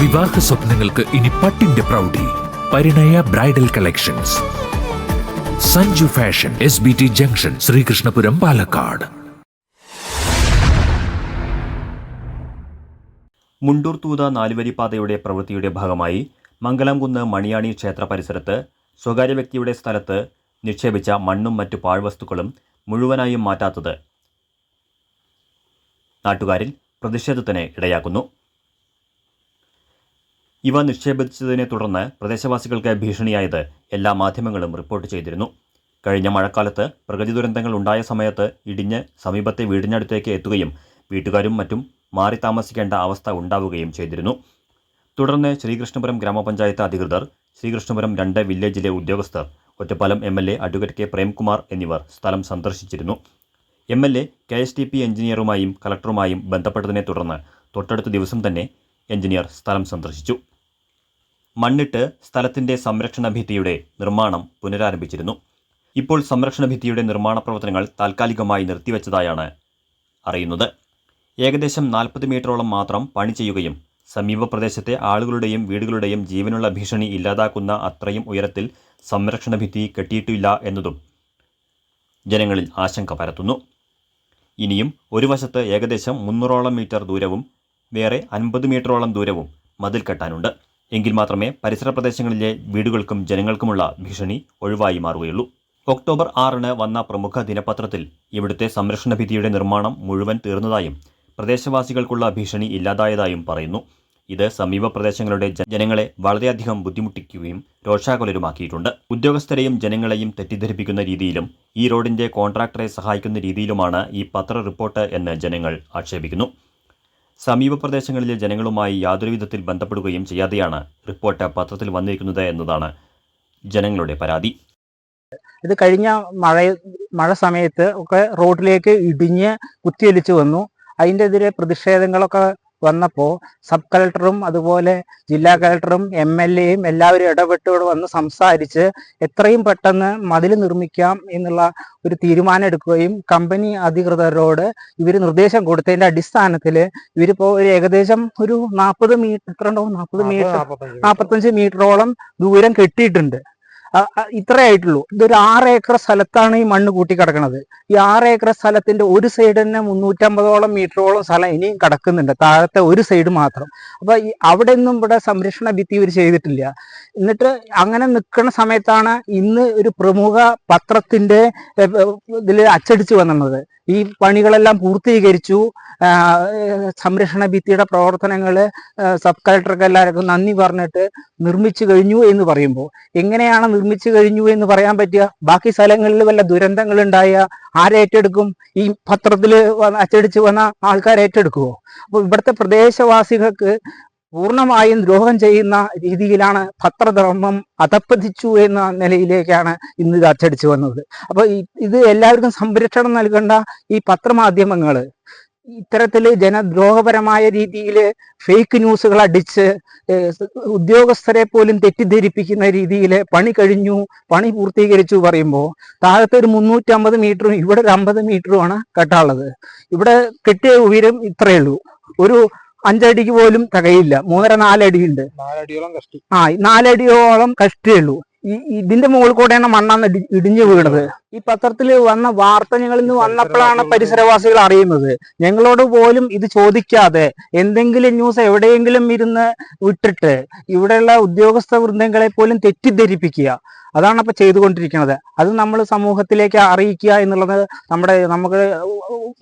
വിവാഹ സ്വപ്നങ്ങൾക്ക് ഇനി പട്ടിന്റെ പ്രൗഢി. Parinaya bridal collections. Sanju fashion S B T junction Sreekrishnapuram Palakkad. Mundur Thootha നാലുവരിപ്പാതയുടെ പ്രവൃത്തിയുടെ ഭാഗമായി മംഗലംകുന്ന് മണിയാണി ക്ഷേത്ര പരിസരത്ത് സ്വകാര്യ വ്യക്തിയുടെ സ്ഥലത്ത് നിക്ഷേപിച്ച മണ്ണും മറ്റു പാഴ്വസ്തുക്കളും മുഴുവനായും മാറ്റാത്തത് നാട്ടുകാരിൽ പ്രതിഷേധത്തിന് ഇടയാക്കുന്നു. ഇവ നിക്ഷേപിച്ചതിനെ തുടർന്ന് പ്രദേശവാസികൾക്ക് ഭീഷണിയായത് എല്ലാ മാധ്യമങ്ങളും റിപ്പോർട്ട് ചെയ്തിരുന്നു. കഴിഞ്ഞ മഴക്കാലത്ത് പ്രകൃതി ദുരന്തങ്ങൾ ഉണ്ടായ സമയത്ത് ഇടിഞ്ഞ് സമീപത്തെ വീടിനടുത്തേക്ക് എത്തുകയും വീട്ടുകാരും മറ്റും മാറി താമസിക്കേണ്ട അവസ്ഥ ഉണ്ടാവുകയും ചെയ്തിരുന്നു. തുടർന്ന് ശ്രീകൃഷ്ണപുരം ഗ്രാമപഞ്ചായത്ത് അധികൃതർ ശ്രീകൃഷ്ണപുരം രണ്ട് വില്ലേജിലെ ഉദ്യോഗസ്ഥർ Ottapalam M L A advocate K Premkumar എന്നിവർ സ്ഥലം സന്ദർശിച്ചിരുന്നു. M L A K S T P എഞ്ചിനീയറുമായും കളക്ടറുമായും ബന്ധപ്പെട്ടതിനെ തുടർന്ന് തൊട്ടടുത്ത ദിവസം തന്നെ എഞ്ചിനീയർ സ്ഥലം സന്ദർശിച്ചു. മണ്ണിട്ട് സ്ഥലത്തിന്റെ സംരക്ഷണ ഭിത്തിയുടെ നിർമ്മാണം പുനരാരംഭിച്ചിരുന്നു. ഇപ്പോൾ സംരക്ഷണ ഭിത്തിയുടെ നിർമ്മാണ പ്രവർത്തനങ്ങൾ താൽക്കാലികമായി നിർത്തിവെച്ചതായാണ് അറിയുന്നത്. ഏകദേശം നാൽപ്പത് മീറ്ററോളം മാത്രം പണി ചെയ്യുകയും സമീപ പ്രദേശത്തെ ആളുകളുടെയും വീടുകളുടെയും ജീവനുള്ള ഭീഷണി ഇല്ലാതാക്കുന്ന അത്രയും ഉയരത്തിൽ സംരക്ഷണ ഭിത്തി കെട്ടിയിട്ടില്ല എന്നതും ജനങ്ങളിൽ ആശങ്ക പരത്തുന്നു. ഇനിയും ഒരു വശത്ത് ഏകദേശം മുന്നൂറോളം മീറ്റർ ദൂരവും വേറെ അൻപത് മീറ്ററോളം ദൂരവും മതിൽ കെട്ടാനുണ്ട് എങ്കിൽ മാത്രമേ പരിസര പ്രദേശങ്ങളിലെ വീടുകൾക്കും ജനങ്ങൾക്കുമുള്ള ഭീഷണി ഒഴിവായി മാറുകയുള്ളൂ. ഒക്ടോബർ ആറിന് വന്ന പ്രമുഖ ദിനപത്രത്തിൽ ഇവിടുത്തെ സംരക്ഷണ ഭിത്തിയുടെ നിർമ്മാണം മുഴുവൻ തീർന്നതായും പ്രദേശവാസികൾക്കുള്ള ഭീഷണി ഇല്ലാതായതായും പറയുന്നു. ഇത് സമീപ പ്രദേശങ്ങളുടെ ജനങ്ങളെ വളരെയധികം ബുദ്ധിമുട്ടിക്കുകയും രോഷാകുലരുമാക്കിയിട്ടുണ്ട്. ഉദ്യോഗസ്ഥരെയും ജനങ്ങളെയും തെറ്റിദ്ധരിപ്പിക്കുന്ന രീതിയിലും ഈ റോഡിന്റെ കോൺട്രാക്ടറെ സഹായിക്കുന്ന രീതിയിലുമാണ് ഈ പത്ര റിപ്പോർട്ട് എന്ന് ജനങ്ങൾ ആക്ഷേപിക്കുന്നു. സമീപ പ്രദേശങ്ങളിലെ ജനങ്ങളുമായി യാതൊരു വിധത്തിൽ ബന്ധപ്പെടുകയും ചെയ്യാതെയാണ് റിപ്പോർട്ട് പത്രത്തിൽ വന്നിരിക്കുന്നത് എന്നതാണ് ജനങ്ങളുടെ പരാതി. ഇത് കഴിഞ്ഞ മഴ മഴ സമയത്ത് ഒക്കെ റോഡിലേക്ക് ഇടിഞ്ഞ് കുത്തിയൊലിച്ചു വന്നു. അതിന്റെ എതിരെ പ്രതിഷേധങ്ങളൊക്കെ വന്നപ്പോൾ സബ് കളക്ടറും അതുപോലെ ജില്ലാ കളക്ടറും എം എൽ എയും എല്ലാവരും ഇടപെട്ട് വന്ന് സംസാരിച്ച് എത്രയും പെട്ടെന്ന് മതിൽ നിർമ്മിക്കാം എന്നുള്ള ഒരു തീരുമാനം എടുക്കുകയും കമ്പനി അധികൃതരോട് ഇവർ നിർദ്ദേശം കൊടുത്തതിന്റെ അടിസ്ഥാനത്തിൽ ഇവരിപ്പോൾ ഒരു ഏകദേശം ഒരു നാൽപ്പത് മീറ്റർ എത്ര ഉണ്ടാവും നാൽപ്പത് മീറ്റർ നാൽപ്പത്തഞ്ച് മീറ്ററോളം ദൂരം കെട്ടിയിട്ടുണ്ട്. ഇത്രേ ആയിട്ടുള്ളൂ. ഇതൊരു ആറ് ഏക്കർ സ്ഥലത്താണ് ഈ മണ്ണ് കൂട്ടി കിടക്കുന്നത് ഈ ആറ് ഏക്കർ സ്ഥലത്തിന്റെ ഒരു സൈഡ് തന്നെ മുന്നൂറ്റമ്പതോളം മീറ്ററോളം സ്ഥലം ഇനിയും കിടക്കുന്നുണ്ട്. താഴത്തെ ഒരു സൈഡ് മാത്രം. അപ്പൊ അവിടെ ഒന്നും ഇവിടെ സംരക്ഷണ ഭിത്തി ഇവർ ചെയ്തിട്ടില്ല. എന്നിട്ട് അങ്ങനെ നിൽക്കുന്ന സമയത്താണ് ഇന്ന് ഒരു പ്രമുഖ പത്രത്തിന്റെ ഇതിൽ അച്ചടിച്ചു വന്നത്. ഈ പണികളെല്ലാം പൂർത്തീകരിച്ചു. സംരക്ഷണ ഭിത്തിയുടെ പ്രവർത്തനങ്ങൾ സബ് കളക്ടർക്ക് എല്ലാവർക്കും നന്ദി പറഞ്ഞിട്ട് നിർമ്മിച്ചു കഴിഞ്ഞു എന്ന് പറയുമ്പോൾ എങ്ങനെയാണ് നിർമ്മിച്ചു കഴിഞ്ഞു എന്ന് പറയാൻ പറ്റുക? ബാക്കി സ്ഥലങ്ങളിൽ വല്ല ദുരന്തങ്ങൾ ഉണ്ടായ ആരേറ്റെടുക്കും ഈ പത്രത്തിൽ അച്ചടിച്ച് വന്ന ആൾക്കാർ ഏറ്റെടുക്കുമോ അപ്പോൾ ഇവിടുത്തെ പ്രദേശവാസികൾക്ക് പൂർണമായും ദ്രോഹം ചെയ്യുന്ന രീതിയിലാണ് പത്രധർമ്മം അധപ്പതിച്ചു എന്ന നിലയിലേക്കാണ് ഇന്ന് ഇത് അച്ചടിച്ചു വന്നത്. അപ്പൊ ഇത് എല്ലാവർക്കും സംരക്ഷണം നൽകേണ്ട ഈ പത്രമാധ്യമങ്ങൾ ഇത്തരത്തിൽ ജനദ്രോഹപരമായ രീതിയിൽ ഫേക്ക് ന്യൂസുകൾ അടിച്ച് ഉദ്യോഗസ്ഥരെ പോലും തെറ്റിദ്ധരിപ്പിക്കുന്ന രീതിയിൽ പണി കഴിഞ്ഞു പണി പൂർത്തീകരിച്ചു പറയുമ്പോൾ താഴത്തെ ഒരു മുന്നൂറ്റമ്പത് മീറ്ററും ഇവിടെ ഒരു അമ്പത് മീറ്ററുമാണ് കെട്ടാനുള്ളത്. ഇവിടെ കെട്ടിയ ഉയരം ഇത്രയേ ഉള്ളൂ. ഒരു അഞ്ചടിക്ക് പോലും തികയില്ല. മൂന്നര നാലടി ഉണ്ട് നാലടിയോളം കഷ്ടി. ആ നാലടിയോളം കഷ്ടേ ഉള്ളൂ. ഈ ഇതിന്റെ മുകളിൽ കൂടെയാണ് മണ്ണാന്ന് ഇടിഞ്ഞു വീണത്. ഈ പത്രത്തിൽ വന്ന വാർത്ത ഞങ്ങളിൽ നിന്ന് വന്നപ്പോഴാണ് പരിസരവാസികൾ അറിയുന്നത്. ഞങ്ങളോട് പോലും ഇത് ചോദിക്കാതെ എന്തെങ്കിലും ന്യൂസ് എവിടെയെങ്കിലും ഇരുന്ന് വിട്ടിട്ട് ഇവിടെയുള്ള ഉദ്യോഗസ്ഥ വൃന്ദങ്ങളെ പോലും തെറ്റിദ്ധരിപ്പിക്കുക. അതാണ് അപ്പൊ ചെയ്തുകൊണ്ടിരിക്കുന്നത്. അത് നമ്മൾ സമൂഹത്തിലേക്ക് അറിയിക്കുക എന്നുള്ളത് നമ്മുടെ നമുക്ക്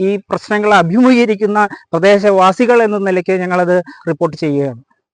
ഈ പ്രശ്നങ്ങളെ അഭിമുഖീകരിക്കുന്ന പ്രദേശവാസികൾ എന്ന നിലയ്ക്ക് ഞങ്ങളത് റിപ്പോർട്ട് ചെയ്യുകയാണ്.